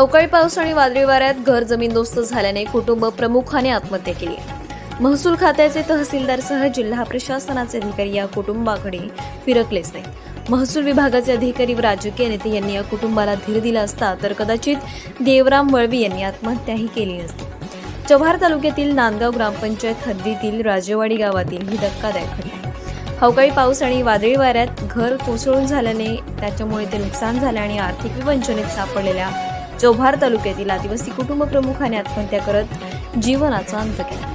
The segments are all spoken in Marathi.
अवकाळी पाऊस आणि वादळी वाऱ्यात घर जमीनदोस्त झाल्याने कुटुंब प्रमुखाने आत्महत्या केली. महसूल खात्याचे तहसीलदारसह जिल्हा प्रशासनाचे अधिकारी या कुटुंबाकडे फिरकलेच नाहीत. महसूल विभागाचे अधिकारी व राजकीय नेते यांनी या कुटुंबाला धीर दिला असता तर कदाचित देवराम वळवी यांनी आत्महत्याही केली नसती. जव्हार तालुक्यातील नांदगाव ग्रामपंचायत हद्दीतील राजेवाडी गावातील ही धक्कादायक घटना अवकाळी पाऊस आणि वादळी वाऱ्यात घर कोसळून झाल्याने त्याच्यामुळे ते नुकसान झाले आणि आर्थिक विवंचनेत सापडलेल्या चौभार तालुक्यातील आदिवासी कुटुंब प्रमुखाने आत्महत्या करत जीवनाचा अंत केला.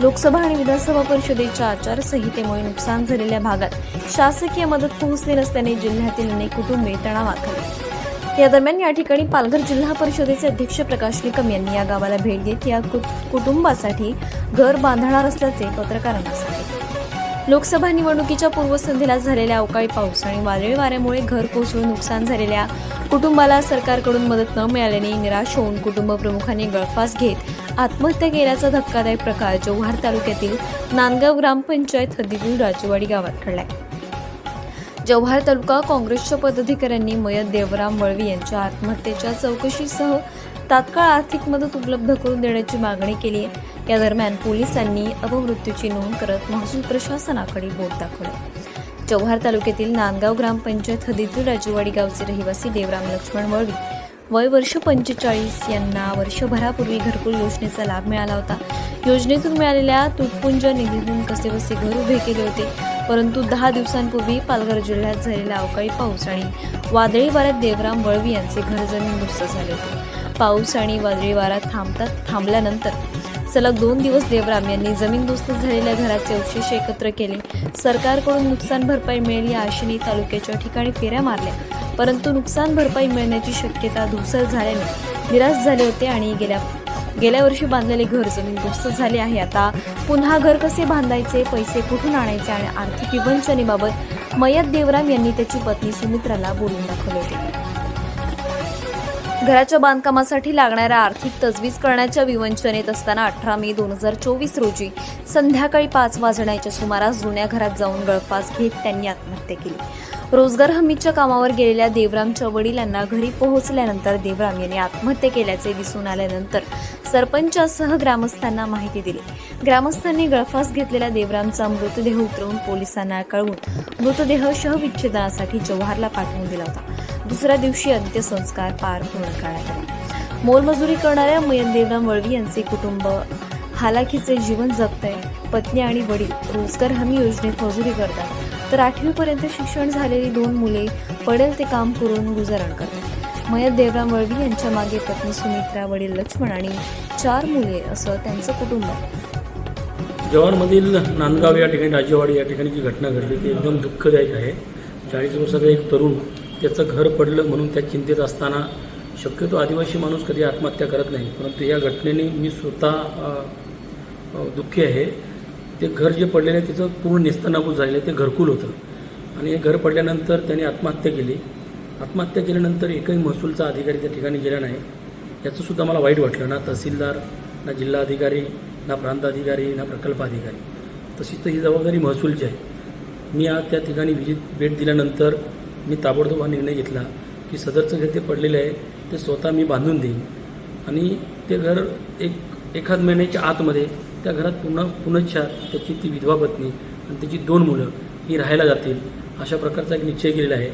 लोकसभा आणि विधानसभा परिषदेच्या आचारसंहितेमुळे नुकसान झालेल्या भागात शासकीय मदत पोहोचली नसल्याने जिल्ह्यातील अनेक कुटुंबे तणावात आली. या दरम्यान या ठिकाणी पालघर जिल्हा परिषदेचे अध्यक्ष प्रकाश निकम यांनी या गावाला भेट देत या कुटुंबासाठी घर बांधणार असल्याचे पत्रकारांना सांगितले. लोकसभा निवडणुकीच्या पूर्वसंध्येला झालेल्या अवकाळी पाऊस आणि वादळी वाऱ्यामुळे घर कोसळून नुकसान झालेल्या कुटुंबाला सरकारकडून मदत न मिळाल्याने निराश होऊन कुटुंब प्रमुखांनी गळफास घेत आत्महत्या केल्याचा धक्कादायक प्रकार जव्हार तालुक्यातील नांदगाव ग्रामपंचायत हद्दीतील राजेवाडी गावात घडलाय. जव्हार तालुका काँग्रेसच्या पदाधिकाऱ्यांनी मयत देवराम वळवी यांच्या आत्महत्येच्या चौकशीसह तात्काळ आर्थिक मदत उपलब्ध करून देण्याची मागणी केली. आहे या दरम्यान पोलिसांनी अपमृत्यूची नोंद करत महसूल प्रशासनाकडे बोट दाखवले. जव्हार तालुक्यातील नांदगाव ग्रामपंचायत हदीतील राजूवाडी गावचे रहिवासी देवराम लक्ष्मण वळवी वय वर्ष पंचेचाळीस यांना वर्षभरापूर्वी घरकुल योजनेचा लाभ मिळाला होता. योजनेतून मिळालेल्या तुटपुंज निधीतून कसेबसे घर उभे केले होते. परंतु दहा दिवसांपूर्वी पालघर जिल्ह्यात झालेला अवकाळी पाऊस आणि वादळी वाऱ्यात देवराम वळवी यांचे घर जमीनदोस्त झाले होते. पाऊस आणि वादळी वारा थांबतात थांबल्यानंतर सलग दोन दिवस देवराम यांनी जमीनदोस्त झालेल्या घराचे अवशेष एकत्र केले. सरकारकडून नुकसान भरपाई मिळेल या आशेने तालुक्याच्या ठिकाणी फेऱ्या मारल्या. परंतु नुकसान भरपाई मिळण्याची शक्यता धुसर झाल्याने निराश झाले होते आणि गेल्या गेल्या वर्षी बांधलेले घर जमीनदोस्त झाले आहे. आता पुन्हा घर कसे बांधायचे पैसे कुठून आणायचे आणि आर्थिक विवंचनेबाबत मयत देवराम यांनी त्याची पत्नी सुमित्राला बोलून दाखवले होते. घराच्या बांधकामासाठी लागणाऱ्या आर्थिक तजवीज करण्याच्या विवंचनेत असताना अठरा मे दोन हजार चोवीस रोजी संध्याकाळी पाच वाजण्याच्या सुमारास जुन्या घरात जाऊन गळफास घेत त्यांनी आत्महत्या केली. रोजगार हमीच्या कामावर गेलेल्या देवरामच्या वडिलांना घरी पोहोचल्यानंतर देवराम यांनी आत्महत्या केल्याचे दिसून आल्यानंतर सरपंचासह ग्रामस्थांना माहिती दिली. ग्रामस्थांनी गळफास घेतलेल्या देवरामचा मृतदेह उतरवून पोलिसांना कळवून मृतदेह शहविच्छेदनासाठी जव्हारला पाठवून दिला होता. दुसऱ्या दिवशी अंत्यसंस्कार पार पूर्ण करण्यात आले. मोलमजुरी करणाऱ्या मयन देवराम वळवी यांचे कुटुंब हालाखीचे जीवन जगतय. आहे पत्नी आणि वडील रोजगार हमी योजनेत मजुरी करतात. तर आठवीपर्यंत शिक्षण झालेली दोन मुले पडेल ते काम करून गुजारण करतात. मयत देवराम वळवी यांच्या मागे पत्नी सुमित्रा वडील लक्ष्मण आणि चार मुले असं त्यांचं कुटुंब आहे. जवानमधील नांदगाव या ठिकाणी राजेवाडी या ठिकाणी जी घटना घडली ती एकदम दुःखदायक आहे. चाळीस वर्षाचा एक तरुण त्याचं घर पडलं म्हणून त्या चिंतेत असताना शक्यतो आदिवासी माणूस कधी आत्महत्या करत नाही. परंतु या घटनेने मी स्वतः दुःखी आहे. ते घर जे पडलेलं आहे त्याचं पूर्ण नेस्तनाबूत झालेलं ते घरकुल होतं. आणि हे घर पडल्यानंतर त्याने आत्महत्या केली. आत्महत्या केल्यानंतर एकही महसूलचा अधिकारी त्या ठिकाणी गेला नाही. याचंसुद्धा मला वाईट वाटलं. ना तहसीलदार ना जिल्हा अधिकारी ना प्रांत अधिकारी ना प्रकल्प अधिकारी. तशी तर ही जबाबदारी महसूलची आहे. मी आज त्या ठिकाणी विजिट भेट दिल्यानंतर मी ताबडतोब हा निर्णय घेतला की सदरचं घर ते पडलेलं आहे ते स्वतः मी बांधून देईन. आणि ते घर एक एखाद महिन्याच्या आतमध्ये त्या घरात पुन्हा पुनश्चार त्याची ती विधवा पत्नी आणि त्याची दोन मुलं ही राहायला जातील अशा प्रकारचा एक निश्चय केलेला आहे.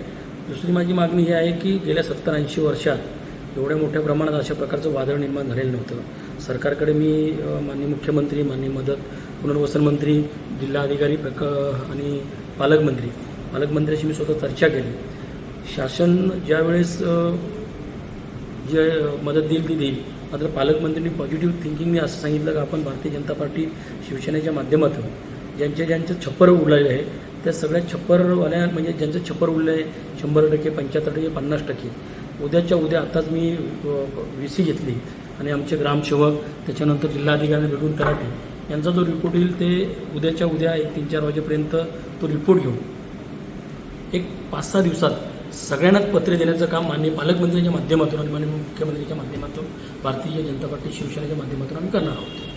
दुसरी माझी मागणी ही आहे की गेल्या सत्तर ऐंशी वर्षात एवढ्या मोठ्या प्रमाणात अशा प्रकारचं वादळ निर्माण झालेलं नव्हतं. सरकारकडे मी माननीय मुख्यमंत्री माननीय मदत पुनर्वसन मंत्री जिल्हाधिकारी प्रक आणि पालकमंत्री पालकमंत्र्याशी मी स्वतः चर्चा केली. शासन ज्यावेळेस जे मदत देईल ती देईल. मात्र पालकमंत्र्यांनी पॉझिटिव्ह थिंकिंगने असं सांगितलं की आपण भारतीय जनता पार्टी शिवसेनेच्या माध्यमातून ज्यांचे ज्यांचं छप्पर उडलेलं आहे त्या सगळ्या छप्परवाल्या म्हणजे ज्यांचं छप्पर उडलं आहे शंभर टक्के पंच्याहत्तर टक्के पन्नास टक्के. उद्याच्या उद्या आत्ताच मी व्ही सी घेतली आणि आमचे ग्रामसेवक त्याच्यानंतर जिल्हाधिकारी भेटून तलाठी. यांचा जो रिपोर्ट येईल ते उद्याच्या उद्या एक तीन चार वाजेपर्यंत तो रिपोर्ट घेऊन. एक पाच सहा दिवसात सगळ्यांनाच पत्रे देण्याचं काम माननीय पालकमंत्र्यांच्या माध्यमातून आणि माननीय मुख्यमंत्र्यांच्या माध्यमातून भारतीय जनता पार्टी शिवसेनेच्या माध्यमातून आम्ही करणार आहोत.